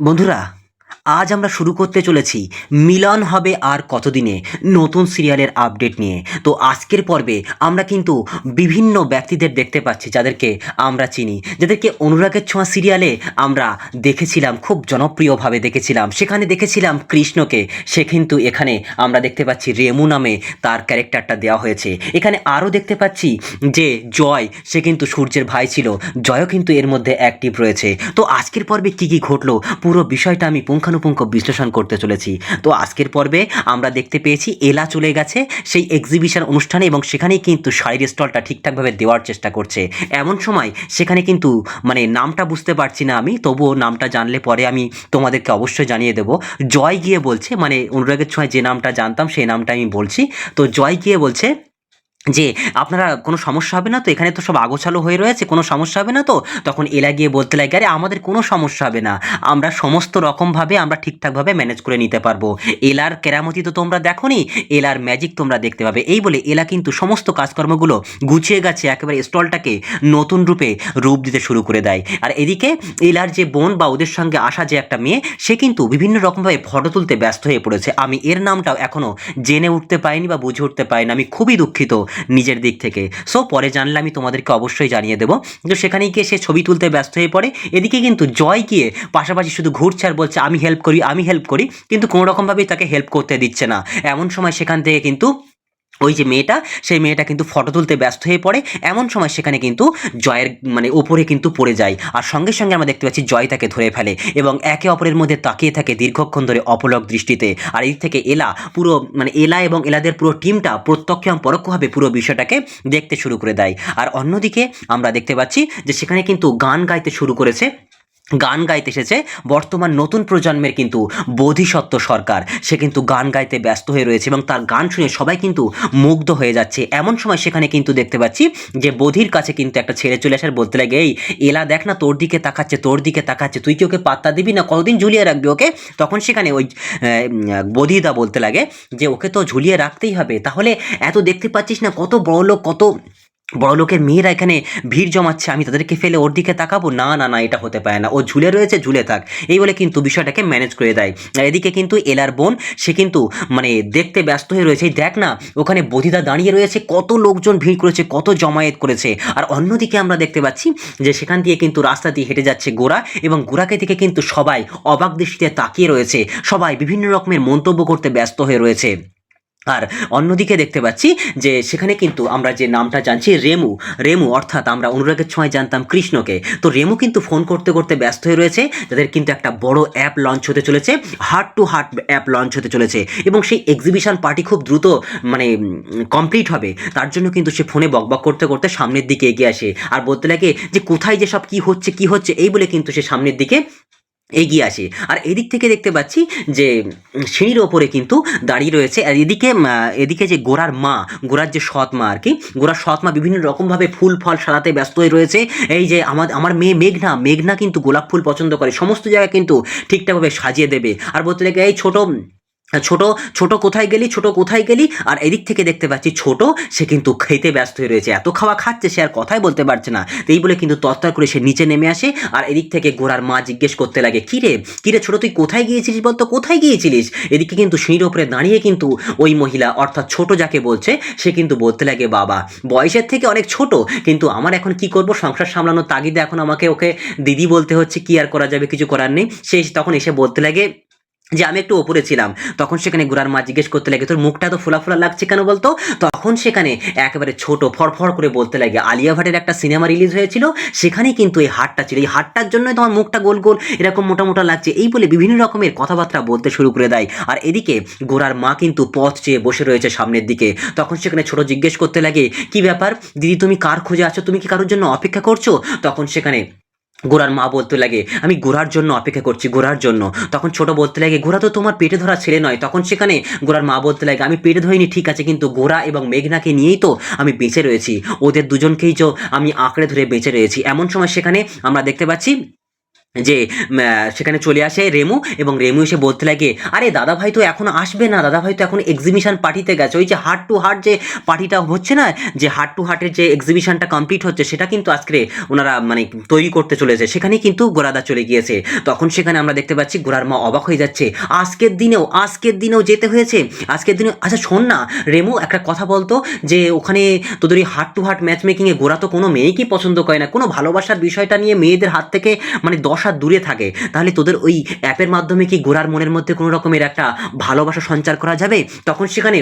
বন্ধুরা আজ আমরা শুরু করতে চলেছি মিলন হবে আর কতদিনে, নতুন সিরিয়ালের আপডেট নিয়ে। তো আজকের পর্বে আমরা কিন্তু বিভিন্ন ব্যক্তিদের দেখতে পাচ্ছি যাদেরকে আমরা চিনি, যাদেরকে অনুরাগের ছোঁয়া সিরিয়ালে আমরা দেখেছিলাম, খুব জনপ্রিয়ভাবে দেখেছিলাম। সেখানে দেখেছিলাম কৃষ্ণকে, সে কিন্তু এখানে আমরা দেখতে পাচ্ছি রেমু নামে তার ক্যারেক্টারটা দেওয়া হয়েছে। এখানে আরও দেখতে পাচ্ছি যে জয়, সে কিন্তু সূর্যের ভাই ছিল, জয়ও কিন্তু এর মধ্যে অ্যাক্টিভ রয়েছে। তো আজকের পর্বে কি কি ঘটলো, পুরো বিষয়টা আমি পুঙ্খানুপুঙ্খ বিশ্লেষণ করতে চলেছি। তো আজকের পর্বে আমরা দেখতে পেয়েছি এলা চলে গেছে, সেই এক্সিবিশন অনুষ্ঠানে এবং সেখানেই কিন্তু শাড়ির স্টলটা ঠিকঠাকভাবে দেওয়ার চেষ্টা করছে। এমন সময় সেখানে কিন্তু মানে নামটা বুঝতে পারছি না আমি, তবুও নামটা জানলে পরে আমি তোমাদেরকে অবশ্যই জানিয়ে দেবো। জয় গিয়ে বলছে মানে অনুরাগের ছোঁয়ায় যে নামটা জানতাম, সেই নামটা আমি বলছি। তো জয় গিয়ে বলছে যে আপনারা কোনো সমস্যা হবে না তো, এখানে তো সব আগোছালো হয়ে রয়েছে, কোনো সমস্যা হবে না তো? তখন এলা গিয়ে বলতে লাগে, আরে, আমাদের কোনো সমস্যা হবে না। আমরা সমস্ত রকমভাবে আমরা ঠিকঠাকভাবে ম্যানেজ করে নিতে পারব। এলার কেরামতি তো তোমরা দেখোনি, এলার ম্যাজিক তোমরা দেখতে পাবে। এই বলে এলা কিন্তু সমস্ত কাজকর্মগুলো গুছিয়ে গেছে একেবারে স্টলটাকে নতুন রূপে রূপ দিতে শুরু করে দেয়। আর এদিকে এলার যে বোন বা ওদের সঙ্গে আসা যে একটা মেয়ে, সে কিন্তু বিভিন্ন রকমভাবে ফটো তুলতে ব্যস্ত হয়ে পড়েছে। আমি এর নামটাও এখনও জেনে উঠতে পাইনি বা বুঝে উঠতে পারিনি। আমি খুবই দুঃখিত। নিজের দিক থেকে। সো পরে জানলে আমি তোমাদেরকে অবশ্যই জানিয়ে দেবো। কিন্তু সেখানে গিয়ে সে ছবি তুলতে ব্যস্ত হয়ে পড়ে। এদিকে কিন্তু জয় গিয়ে পাশাপাশি শুধু ঘুরছে আর বলছে, আমি হেল্প করি, আমি হেল্প করি। কিন্তু কোনোরকমভাবেই তাকে হেল্প করতে দিচ্ছে না। এমন সময় সেখান থেকে কিন্তু ওই যে মেয়েটা, সেই মেয়েটা কিন্তু ফটো তুলতে ব্যস্ত হয়ে পড়ে। এমন সময় সেখানে কিন্তু জয়ের মানে ওপরে কিন্তু পড়ে যায়। আর সঙ্গে সঙ্গে আমরা দেখতে পাচ্ছি জয় তাকে ধরে ফেলে এবং একে অপরের মধ্যে তাকিয়ে থাকে দীর্ঘক্ষণ ধরে অপলক দৃষ্টিতে। আর এই থেকে এলা পুরো মানে এলা এবং এলাদের পুরো টিমটা প্রত্যক্ষ এবং পরোক্ষভাবে পুরো বিষয়টাকে দেখতে শুরু করে দেয়। আর অন্যদিকে আমরা দেখতে পাচ্ছি যে সেখানে কিন্তু গান গাইতে শুরু করেছে গান গাইতে এসেছে। বর্তমান নতুন প্রজন্মের কিন্তু বোধিসত্ত্ব সরকার। সে কিন্তু গান গাইতে ব্যস্ত হয়ে রয়েছে এবং তার গান শুনে সবাই কিন্তু মুগ্ধ হয়ে যাচ্ছে। এমন সময় সেখানে কিন্তু দেখতে পাচ্ছি যে বোধির কাছে কিন্তু একটা ছেলে চলে আসার বলতে লাগে, এই, এলা দেখ না তোর দিকে তাকাচ্ছে, তোর দিকে তাকাচ্ছে, তুই কি ওকে পাত্তা দিবি না? কতদিন ঝুলিয়ে রাখবি ওকে? তখন সেখানে ওই বোধিদা বলতে লাগে যে, ওকে তো ঝুলিয়ে রাখতেই হবে। তাহলে এত দেখতে পাচ্ছিস না, কত বড় লোক কত বড় লোকের মেয়েরা এখানে ভিড় জমাচ্ছে, আমি তাদেরকে ফেলে ওর দিকে তাকাবো? না না না, এটা হতে পারে না। ও ঝুলে রয়েছে, ঝুলে থাক। এই বলে কিন্তু বিষয়টাকে ম্যানেজ করে দেয়। আর এদিকে কিন্তু এলার বোন, সে কিন্তু মানে দেখতে ব্যস্ত হয়ে রয়েছে। দেখ না, ওখানে বধিদা দাঁড়িয়ে রয়েছে, কত লোকজন ভিড় করেছে, কত জমায়েত করেছে। আর অন্যদিকে আমরা দেখতে পাচ্ছি যে সেখান দিয়ে কিন্তু রাস্তা দিয়ে হেঁটে যাচ্ছে গোড়া এবং গোড়াকে দিকে কিন্তু সবাই অবাক দৃষ্টিতে তাকিয়ে রয়েছে। সবাই বিভিন্ন রকমের মন্তব্য করতে ব্যস্ত হয়ে রয়েছে। আর অন্যদিকে দেখতে পাচ্ছি যে সেখানে কিন্তু আমরা যে নামটা জানছি, রেমু। রেমু অর্থাৎ আমরা অনুরাগের সময় জানতাম কৃষ্ণকে। তো রেমু কিন্তু ফোন করতে করতে ব্যস্ত হয়ে রয়েছে। তাদের কিন্তু একটা বড় অ্যাপ লঞ্চ হতে চলেছে। Heart to heart app launch হতে চলেছে। এবং সেই এক্সিবিশন পার্টি খুব দ্রুত মানে কমপ্লিট হবে। তার জন্য কিন্তু সে ফোনে বকবক করতে করতে সামনের দিকে এগিয়ে আসে। আর বলতে লাগে যে কোথায় যে সব কী হচ্ছে কী হচ্ছে, এই বলে কিন্তু সে সামনের দিকে এগিয়ে আসে। আর এদিক থেকে দেখতে পাচ্ছি যে সিঁড়ির ওপরে কিন্তু দাঁড়িয়ে রয়েছে। আর এদিকে এদিকে যে গোড়ার মা গোড়ার যে সৎ মা আর কি গোড়ার সৎ মা বিভিন্ন রকমভাবে ফুল, ফল সারাতে ব্যস্ত হয়ে রয়েছে। এই যে আমার আমার মেয়ে মেঘনা মেঘনা কিন্তু গোলাপ ফুল পছন্দ করে। সমস্ত জায়গা কিন্তু ঠিকঠাকভাবে সাজিয়ে দেবে। আর বলতে লাগে এই ছোটো ছোট ছোট কোথায় গেলি, ছোট কোথায় গেলি? আর এদিক থেকে দেখতে পাচ্ছি ছোট, সে কিন্তু খেতে ব্যস্ত হয়ে রয়েছে। এত খাওয়া খাচ্ছে, সে আর কথাই বলতে পারছে না। এই বলে কিন্তু তত্তর করে সে নিচে নেমে আসে আর এদিক থেকে গোড়ার মা জিজ্ঞেস করতে লাগে কিরে কিরে ছোট, তুই কোথায় গিয়েছিলিস বলতো? কোথায় গিয়েছিলিস? এদিকে কিন্তু সিঁড়ির ওপরে দাঁড়িয়ে কিন্তু ওই মহিলা, অর্থাৎ ছোট যাকে বলছে, সে কিন্তু বলতে লাগে, বাবা, বয়সের থেকে অনেক ছোট, কিন্তু আমার এখন কি করব? সংসার সামলানোর তাগিদে এখন আমাকে ওকে দিদি বলতে হচ্ছে, কি আর করা যাবে? কিছু করার নেই। সে তখন এসে বলতে লাগে যে আমি একটু ওপরে ছিলাম, তখন সেখানে গুড়ার মা জিজ্ঞেস করতে লাগে, তোর মুখটা তো ফোলা ফোলা লাগছে কেন বলতো? তখন সেখানে একেবারে ছোট ফড়ফড় করে বলতে লাগে, আলিয়া ভাটের একটা সিনেমা রিলিজ হয়েছিল, সেখানেই কিন্তু এই হাটটা ছিল। এই হাটটার জন্যই তোমার মুখটা গোল গোল, এরকম মোটা মোটা লাগছে। এই বলে বিভিন্ন রকমের কথাবার্তা বলতে শুরু করে দেয়। আর এদিকে গোড়ার মা কিন্তু পথ চেয়ে বসে রয়েছে সামনের দিকে। তখন সেখানে ছোট জিজ্ঞেস করতে লাগে, কি ব্যাপার? দিদি তুমি কার খোঁজে আছো? তুমি কি কারোর জন্য অপেক্ষা করছ? তখন সেখানে গোড়ার মা বলতে লাগে, আমি গোড়ার জন্য অপেক্ষা করছি, গোড়ার জন্য। তখন ছোট বলতে লাগে, গোড়া তো তোমার পেটে ধরা ছেলে নয়। তখন সেখানে গোড়ার মা বলতে লাগে, আমি পেটে ধরিনি, ঠিক আছে, কিন্তু গোড়া এবং মেঘনাকে নিয়েই তো আমি বেঁচে রয়েছি। ওদের দুজনকেই তো আমি আঁকড়ে ধরে বেঁচে রয়েছি। এমন সময় সেখানে আমরা দেখতে পাচ্ছি যে সেখানে চলে আসে রেমু এবং রেমু এসে বলতে লাগে, আরে দাদা ভাই তো এখন আসবে না দাদা ভাই তো এখন এক্সিবিশন পার্টিতে গেছে। ওই যে হার্ট টু হার্ট যে পার্টিটা হচ্ছে না, যে হার্ট টু হার্টের যে এক্সিবিশনটা কমপ্লিট হচ্ছে, সেটা কিন্তু আজকে ওনারা মানে তৈরি করতে চলেছে। সেখানে কিন্তু গোরাদা চলে গিয়েছে। তখন সেখানে আমরা দেখতে পাচ্ছি গোরার মা অবাক হয়ে যাচ্ছে। আজকের দিনেও আজকের দিনেও যেতে হয়েছে? আজকের দিনে আচ্ছা শোন না, রেমু একটা কথা বলতো যে, ওখানে তোদের ওই হার্ট টু হার্ট ম্যাচ মেকিংয়ে গোরা তো কোনো মেয়েকেই পছন্দ করে না। কোনো ভালোবাসার বিষয়টা নিয়ে মেয়েদের হাত থেকে মানে দশ হাত দূরে থাকে, তাহলে তোদের ওই অ্যাপের মাধ্যমে কি গোরার মনের মধ্যে কোনো রকমের একটা ভালোবাসা সঞ্চার করা যাবে? তখন সেখানে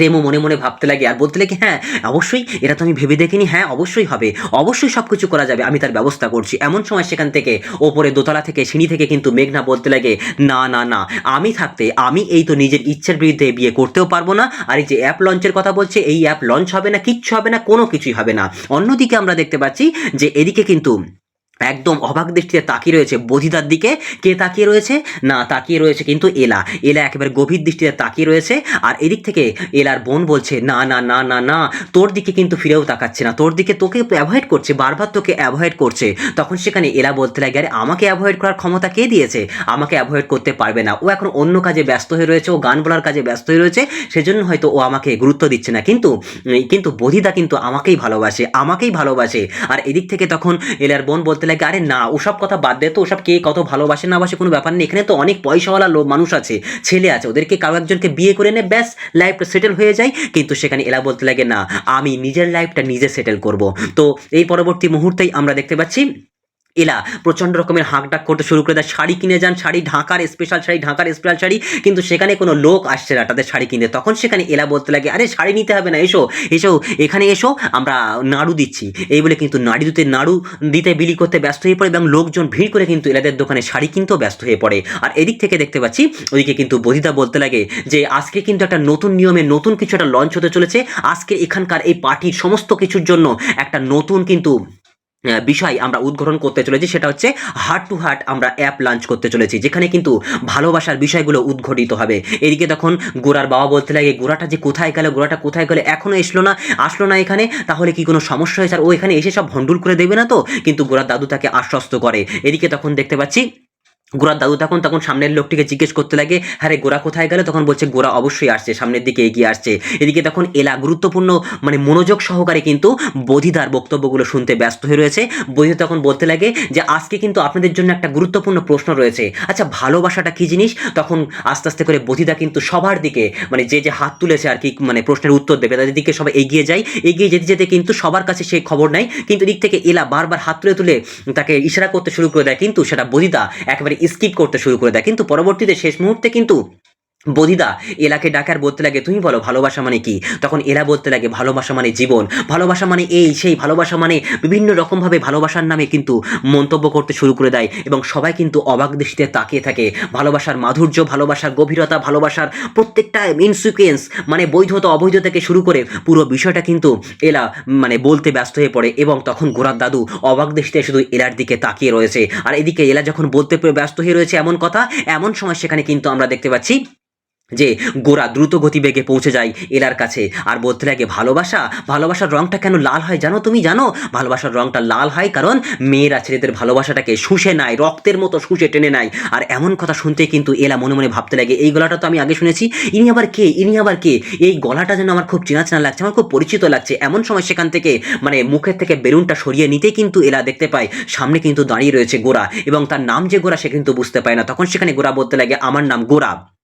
রেমো মনে মনে ভাবতে লাগে আর বলতে লাগে হ্যাঁ অবশ্যই, এটা তো আমি ভেবে দেখিনি। হ্যাঁ অবশ্যই হবে। অবশ্যই সব কিছু করা যাবে। আমি তার ব্যবস্থা করছি। এমন সময় সেখান থেকে ওপরে দোতলা থেকে সিঁড়ি থেকে কিন্তু মেঘনা বলতে লাগে, না না না, আমি থাকতে, আমি এই তো নিজের ইচ্ছের বিরুদ্ধে বিয়ে করতেও পারব না। আর এই যে অ্যাপ লঞ্চের কথা বলছে, এই অ্যাপ লঞ্চ হবে না, কিচ্ছু হবে না, কোনো কিছুই হবে না। অন্যদিকে আমরা দেখতে পাচ্ছি যে এদিকে কিন্তু একদম অবাক দৃষ্টিতে তাকিয়ে রয়েছে বধিদার দিকে। কে তাকিয়ে রয়েছে? না, তাকিয়ে রয়েছে কিন্তু এলা। এলা একেবারে গভীর দৃষ্টিতে তাকিয়ে রয়েছে আর এদিক থেকে এলার বোন বলছে, না না না না না, তোর দিকে কিন্তু ফিরেও তাকাচ্ছে না। তোর দিকে তোকে অ্যাভয়েড করছে, বারবার তোকে অ্যাভয়েড করছে। তখন সেখানে এলা বলতে লাগে, আরে, আমাকে অ্যাভয়েড করার ক্ষমতা কে দিয়েছে? আমাকে অ্যাভয়েড করতে পারবে না। ও এখন অন্য কাজে ব্যস্ত হয়ে রয়েছে, ও গান বলার কাজে ব্যস্ত হয়ে রয়েছে, সেজন্য হয়তো ও আমাকে গুরুত্ব দিচ্ছে না। কিন্তু কিন্তু বধিদা কিন্তু আমাকেই ভালোবাসে আমাকেই ভালোবাসে। আর এদিক থেকে তখন এলার বোন বলতে লাগে আরে না, ওসব কথা বাদ দে তো, ওসব কে কত ভালোবাসে না বাসে কোনো ব্যাপার নেই। এখানে তো অনেক পয়সাওয়ালা লোক, মানুষ আছে, ছেলে আছে, ওদেরকে কারও একজনকে বিয়ে করে নে, ব্যাস লাইফটা সেটেল হয়ে যায়। কিন্তু সেখানে এলা বলতে লাগে, না, আমি নিজের লাইফটা নিজে সেটেল করব। তো এই পরবর্তী মুহূর্তেই আমরা দেখতে পাচ্ছি এলা, প্রচণ্ড রকমের হাঁক ডাক করতে শুরু করে দেয়। শাড়ি কিনে যান, শাড়ি ঢাকার স্পেশাল শাড়ি, ঢাকার স্পেশাল শাড়ি, কিন্তু সেখানে কোনো লোক আসছে না তাদের শাড়ি কিনতে। তখন সেখানে এলা বলতে লাগে, আরে, শাড়ি নিতে হবে না, এসো এসো, এখানে এসো, আমরা নাড়ু দিচ্ছি। এই বলে কিন্তু নাড়ি দিতে নাড়ু দিতে, বিলি করতে ব্যস্ত হয়ে পড়ে এবং লোকজন ভিড় করে কিন্তু এলাদের দোকানে শাড়ি কিনতেও ব্যস্ত হয়ে পড়ে। আর এদিক থেকে দেখতে পাচ্ছি ওইদিকে কিন্তু বধিতা বলতে লাগে যে, আজকে কিন্তু একটা নতুন নিয়মে নতুন কিছু একটা লঞ্চ হতে চলেছে। আজকে এখানকার এই পার্টির সমস্ত কিছুর জন্য একটা নতুন কিন্তু বিষয় আমরা উদ্ঘাটন করতে চলেছি, সেটা হচ্ছে হার্ট টু হার্ট আমরা অ্যাপ লঞ্চ করতে চলেছি, যেখানে কিন্তু ভালোবাসার বিষয়গুলো উদ্ঘটিত হবে। এদিকে তখন গোড়ার বাবা বলতে লাগে গোড়াটা যে কোথায় গেল গোড়াটা কোথায় গেলে এখনও এসলো না, আসলো না এখানে, তাহলে কি কোনো সমস্যা হয়েছে? আর ও এখানে এসে সব ভণ্ডুল করে দেবে না তো? কিন্তু গোড়ার দাদু তাকে আশ্বস্ত করে। এদিকে তখন দেখতে পাচ্ছি গোড়ার দাদু তখন তখন সামনের লোকটিকে জিজ্ঞেস করতে লাগে হ্যাঁ রে গোড়া কোথায় গেল? তখন বলছে গোড়া অবশ্যই আসছে, সামনের দিকে এগিয়ে আসছে। এদিকে তখন এলা গুরুত্বপূর্ণ মানে মনোযোগ সহকারে কিন্তু বোধিদার বক্তব্যগুলো শুনতে ব্যস্ত হয়ে রয়েছে। বোধিদা তখন বলতে লাগে যে, আজকে কিন্তু আপনাদের জন্য একটা গুরুত্বপূর্ণ প্রশ্ন রয়েছে। আচ্ছা ভালোবাসাটা কী জিনিস? তখন আস্তে আস্তে করে বোধিদা কিন্তু সবার দিকে মানে যে যে হাত তুলেছে আর কি মানে প্রশ্নের উত্তর দেবে, তাদের দিকে সবাই এগিয়ে যায়। এগিয়ে যেতে যেতে কিন্তু সবার কাছে সেই খবর নাই কিন্তু দিক থেকে এলা বারবার হাত তুলে তুলে তাকে ইশারা করতে শুরু করে দেয়। কিন্তু সেটা বদিদা একেবারে স্কিপ করতে শুরু করে দেয়। কিন্তু পরবর্তীতে শেষ মুহূর্তে কিন্তু বদিদা, এলাকে ডাকার বলতে লাগে, তুমি বলো ভালোবাসা মানে কি? তখন এলা বলতে লাগে, ভালোবাসা মানে জীবন। ভালোবাসা মানে এই, সেই ভালোবাসা মানে বিভিন্ন রকমভাবে ভালোবাসার নামে কিন্তু মন্তব্য করতে শুরু করে দেয় এবং সবাই কিন্তু অবাক দৃষ্টিতে তাকিয়ে থাকে। ভালোবাসার মাধুর্য, ভালোবাসার গভীরতা, ভালোবাসার প্রত্যেকটা ইনসিকুয়েন্স মানে বৈধতা, অবৈধ থেকে শুরু করে পুরো বিষয়টা কিন্তু এলা মানে বলতে ব্যস্ত হয়ে পড়ে এবং তখন গোড়ার দাদু অবাক দৃষ্টিতে শুধু এলার দিকে তাকিয়ে রয়েছে। আর এদিকে এলা যখন বলতে ব্যস্ত হয়ে রয়েছে এমন কথা, এমন সময় সেখানে কিন্তু আমরা দেখতে পাচ্ছি যে গোরা দ্রুত গতিবেগে পৌঁছে যায় এলার কাছে। আর বলতে লাগে, ভালোবাসা? ভালোবাসার রংটা কেন লাল হয় জানো তুমি? জানো? ভালোবাসার রংটা লাল হয় কারণ মেয়েরা ছেলেদের ভালোবাসাটাকে শুষে নেয়, রক্তের মতো শুষে টেনে নেয়। আর এমন কথা শুনতে কিন্তু এলা মনে মনে ভাবতে লাগে, এই গলাটা তো আমি আগে শুনেছি, ইনি আবার কে? ইনি আবার কে? এই গলাটা যেন আমার খুব চেনা চেনা লাগছে, আমার খুব পরিচিত লাগছে। এমন সময় সেখান থেকে মানে মুখের থেকে বেলুনটা সরিয়ে নিতেই কিন্তু এলা দেখতে পায়, সামনে কিন্তু দাঁড়িয়ে রয়েছে গোরা। এবং তার নাম যে গোরা সে কিন্তু বুঝতে পায় না। তখন সেখানে গোরা বলতে লাগে, আমার নাম গোরা।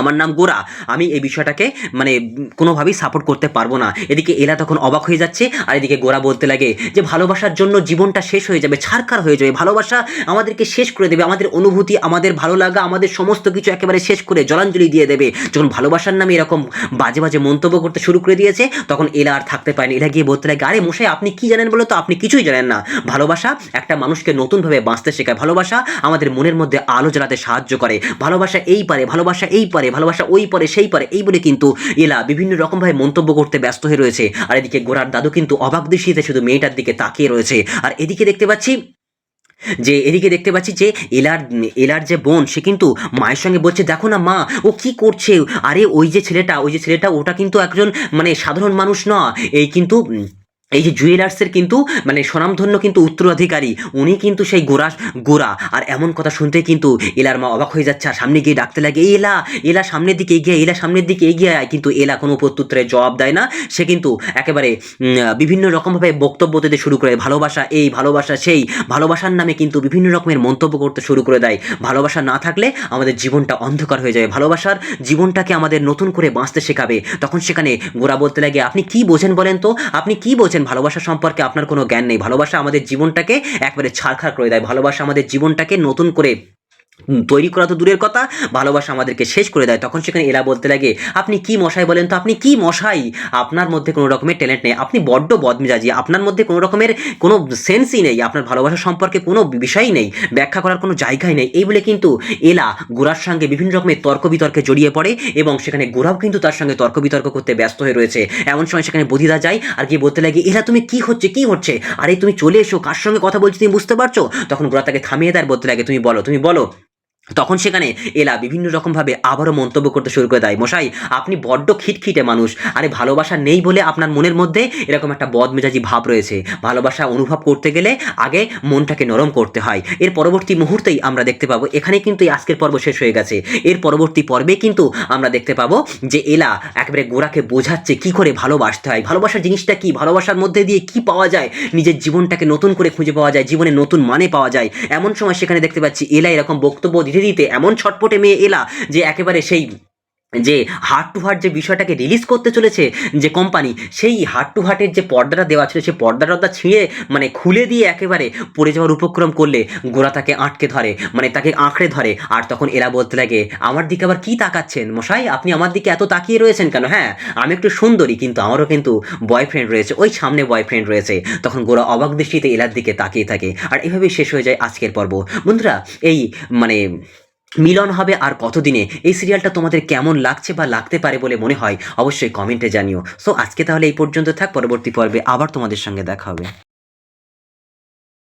আমার নাম গোরা, আমি এই বিষয়টাকে মানে কোনোভাবেই সাপোর্ট করতে পারব না। এদিকে এলা তখন অবাক হয়ে যাচ্ছে, আর এদিকে গোরা বলতে লাগে যে, ভালোবাসার জন্য জীবনটা শেষ হয়ে যাবে ছাড়কার হয়ে যাবে। ভালোবাসা আমাদেরকে শেষ করে দেবে, আমাদের অনুভূতি, আমাদের ভালো লাগা, আমাদের সমস্ত কিছু একেবারে শেষ করে জলাঞ্জলি দিয়ে দেবে। যখন ভালোবাসার নামে এরকম বাজে বাজে মন্তব্য করতে শুরু করে দিয়েছে, তখন এলা আর থাকতে পারেনি। এলা গিয়ে বলতে লাগে, আরে মশাই, আপনি কি জানেন বলে তো আপনি কিছুই জানেন না। ভালোবাসা একটা মানুষকে নতুনভাবে বাঁচতে শেখায়। ভালোবাসা আমাদের মনের মধ্যে আলো জ্বালাতে সাহায্য করে। ভালোবাসা এই পারে, ভালোবাসা এই পারে। ভালোবাসা ওই পরে, সেই পারে, এই বলে কিন্তু এলা বিভিন্ন রকমভাবে মন্তব্য করতে ব্যস্ত হয়ে রয়েছে। আর এদিকে গোড়ার দাদু কিন্তু অবাক দৃষ্টিতে শুধু মেয়েটার দিকে তাকিয়ে রয়েছে। আর এদিকে দেখতে পাচ্ছি যে, এদিকে দেখতে পাচ্ছি যে, এলার এলার যে বোন, সে কিন্তু মায়ের সঙ্গে বলছে, দেখো না মা, ও কি করছে? আরে ওই যে ছেলেটা, ওই যে ছেলেটা, ওটা কিন্তু একজন মানে সাধারণ মানুষ না। এই কিন্তু এই যে জুয়েলার্সের কিন্তু মানে স্বনামধন্য কিন্তু উত্তরাধিকারী, উনি কিন্তু সেই গোরা গোরা। আর এমন কথা শুনতে কিন্তু এলার মা অবাক হয়ে যাচ্ছে, আর সামনে গিয়ে ডাকতে লাগে "এই এলা এলা সামনের দিকে এগিয়ে এলা সামনের দিকে এগিয়ে আয়। কিন্তু এলা কোনো প্রত্যুত্তরের জবাব দেয় না। সে কিন্তু একেবারে বিভিন্ন রকমভাবে বক্তব্য দিতে শুরু করে, ভালোবাসা এই, ভালোবাসা সেই। ভালোবাসার নামে কিন্তু বিভিন্ন রকমের মন্তব্য করতে শুরু করে দেয়। ভালোবাসা না থাকলে আমাদের জীবনটা অন্ধকার হয়ে যাবে ভালোবাসার জীবনটাকে আমাদের নতুন করে বাঁচতে শেখাবে। তখন সেখানে গোরা বলতে লাগে, আপনি কি বোঝেন বলেন তো? আপনি কি বোঝেন? ভালোবাসা সম্পর্কে আপনার কোনো জ্ঞান নেই। ভালোবাসা আমাদের জীবনটাকে একবারে ছাড়খাড় করে দেয়। ভালোবাসা আমাদের জীবনটাকে নতুন করে তৈরি করা তো দূরের কথা, ভালোবাসা আমাদেরকে শেষ করে দেয়। তখন সেখানে এরা বলতে লাগে, আপনি কি মশাই বলেন তো? আপনি কি মশাই? আপনার মধ্যে কোনো রকমের ট্যালেন্ট নেই। আপনি বড্ড বদমেজাজি। আপনার মধ্যে কোনো রকমের কোনো সেন্সই নেই। আপনার ভালোবাসা সম্পর্কে কোনো বিষয়ই নেই। ব্যাখ্যা করার কোনো জায়গাই নেই। এই বলে কিন্তু এলা গোরার সঙ্গে বিভিন্ন রকমের তর্ক বিতর্কে জড়িয়ে পড়ে এবং সেখানে গোরাও কিন্তু তার সঙ্গে তর্ক বিতর্ক করতে ব্যস্ত হয়ে রয়েছে। এমন সময় সেখানে বদিদা যায় আর গিয়ে বলতে লাগে এলা তুমি কি হচ্ছে? কি হচ্ছে আরে, তুমি চলে এসো। কার সঙ্গে কথা বলছি তুমি বুঝতে পারছ? তখন গোরা তাকে থামিয়ে দেয় বলতে লাগে, তুমি বলো তুমি বলো। তখন সেখানে এলা বিভিন্ন রকমভাবে আবারও মন্তব্য করতে শুরু করে দেয়, মশাই, আপনি বড্ড খিটখিটে মানুষ। আরে, ভালোবাসা নেই বলে আপনার মনের মধ্যে এরকম একটা বদমেজাজি ভাব রয়েছে। ভালোবাসা অনুভব করতে গেলে আগে মনটাকে নরম করতে হয়। এর পরবর্তী মুহূর্তেই আমরা দেখতে পাবো এখানে কিন্তু এই আজকের পর্ব শেষ হয়ে গেছে। এর পরবর্তী পর্বে কিন্তু আমরা দেখতে পাবো যে এলা একেবারে গোড়াকে বোঝাচ্ছে কি করে ভালোবাসতে হয়। ভালোবাসার জিনিসটা কি? ভালোবাসার মধ্যে দিয়ে কি পাওয়া যায়? নিজের জীবনটাকে নতুন করে খুঁজে পাওয়া যায়, জীবনে নতুন মানে পাওয়া যায়। এমন সময় সেখানে দেখতে পাচ্ছি এলা এরকম বক্তব্য দিতে দিতে এমন ছটপটে মেয়ে এলা যে একেবারে সেই যে হার্ট টু হার্ট যে বিষয়টাকে রিলিজ করতে চলেছে যে কোম্পানি সেই হার্ট টু হার্টের যে পর্দাটা দেওয়া ছিল, সেই পর্দা টর্দা ছিঁড়ে মানে খুলে দিয়ে একেবারে পড়ে যাওয়ার উপক্রম করলে গোড়া তাকে আটকে ধরে মানে তাকে আঁকড়ে ধরে। আর তখন এরা বলতে লাগে, আমার দিকে আবার কি তাকাচ্ছেন মশাই? আপনি আমার দিকে এত তাকিয়ে রয়েছেন কেন? হ্যাঁ আমি একটু সুন্দরী, কিন্তু আমারও কিন্তু বয়ফ্রেন্ড রয়েছে, ওই সামনে বয়ফ্রেন্ড রয়েছে। তখন গোড়া অবাক দৃষ্টিতে এলার দিকে তাকিয়ে থাকে। আর এভাবেই শেষ হয়ে যায় আজকের পর্ব। বন্ধুরা, এই মানে মিলন হবে আর কতদিনে? এই সিরিয়ালটা তোমাদের কেমন লাগছে বা লাগতে পারে বলে মনে হয়? অবশ্যই কমেন্টে জানিও। সো আজকে তাহলে এই পর্যন্ত থাক। পরবর্তী পর্বে আবার তোমাদের সঙ্গে দেখা হবে।